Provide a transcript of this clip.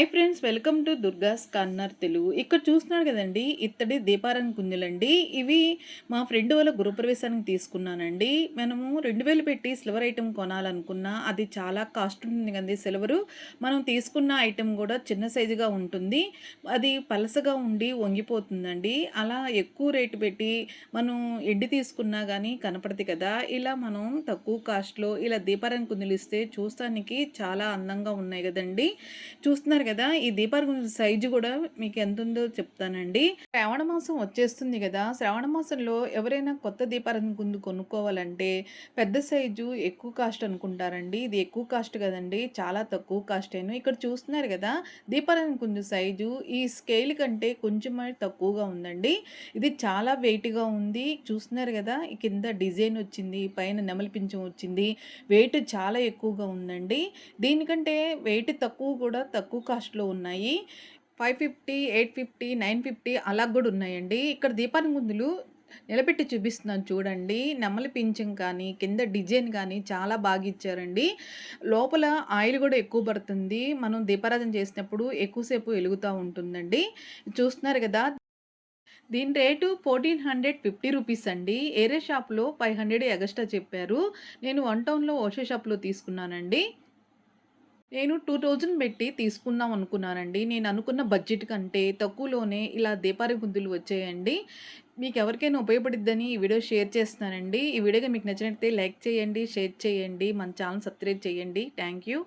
Hi friends welcome to Durga's corner Telugu. ఇక్కడ చూస్తున్నాడు కదండి ఇత్తడి దీపారం కుంజలండి. ఇవి మా ఫ్రెండ్ వాళ్ళ గృహప్రవేశానికి తీసుకున్నానండి. మనము రెండు వేలు పెట్టి సిల్వర్ ఐటెం కొనాలనుకున్నా అది చాలా కాస్ట్ ఉంటుంది కదండి. సిల్వరు మనం తీసుకున్న ఐటెం కూడా చిన్న సైజుగా ఉంటుంది. అది పలసగా ఉండి వంగిపోతుందండి. అలా ఎక్కువ రేటు పెట్టి మనం ఎండి తీసుకున్నా కానీ కనపడదు కదా. ఇలా మనం తక్కువ కాస్ట్లో ఇలా దీపారం కుందులు ఇస్తే చూస్తానికి చాలా అందంగా ఉన్నాయి కదండి. చూస్తున్నారు కదా ఈ దీపాల సైజు కూడా మీకు ఎంత ఉందో చెప్తానండి. శ్రావణ మాసం వచ్చేస్తుంది కదా శ్రావణ మాసంలో ఎవరైనా కొత్త దీపారాధన కుందు కొనుక్కోవాలంటే పెద్ద సైజు ఎక్కువ కాస్ట్ అనుకుంటారండి. ఇది ఎక్కువ కాస్ట్ కదండి చాలా తక్కువ కాస్ట్ అయిన. ఇక్కడ చూస్తున్నారు కదా దీపారాధన కుందు సైజు ఈ స్కేల్ కంటే కొంచెం తక్కువగా ఉందండి. ఇది చాలా వెయిట్గా ఉంది. చూస్తున్నారు కదా కింద డిజైన్ వచ్చింది పైన నెమలిపించం వచ్చింది. వెయిట్ చాలా ఎక్కువగా ఉందండి. దీనికంటే వెయిట్ తక్కువ కూడా తక్కువ కాస్ట్లో ఉన్నాయి. Five fifty eight fifty nine fifty అలా కూడా ఉన్నాయండి. ఇక్కడ దీపాన్ని ముందులు నిలబెట్టి చూపిస్తున్నాను చూడండి. నెమలి పింఛం కానీ కింద డిజైన్ కానీ చాలా బాగా ఇచ్చారండి. లోపల ఆయిల్ కూడా ఎక్కువ పడుతుంది. మనం దీపారాధన చేసినప్పుడు ఎక్కువసేపు వెలుగుతూ ఉంటుందండి. చూస్తున్నారు కదా దీని rate fourteen hundred fifty rupees అండి. ఏరే షాప్లో ఫైవ్ హండ్రెడ్ ఎగస్ట్రా చెప్పారు. నేను వన్ టౌన్లో ఓషే షాప్లో తీసుకున్నానండి. నేను టూ థౌజండ్ పెట్టి తీసుకుందాం అనుకున్నానండి. నేను అనుకున్న బడ్జెట్ కంటే తక్కువలోనే ఇలా దీపారి గుంతులు వచ్చాయండి. మీకు ఎవరికైనా ఉపయోగపడిద్దని ఈ వీడియో షేర్ చేస్తున్నానండి. ఈ వీడియోగా మీకు నచ్చినట్లయితే లైక్ చేయండి షేర్ చేయండి మన ఛానల్ సబ్స్క్రైబ్ చేయండి. Thank you.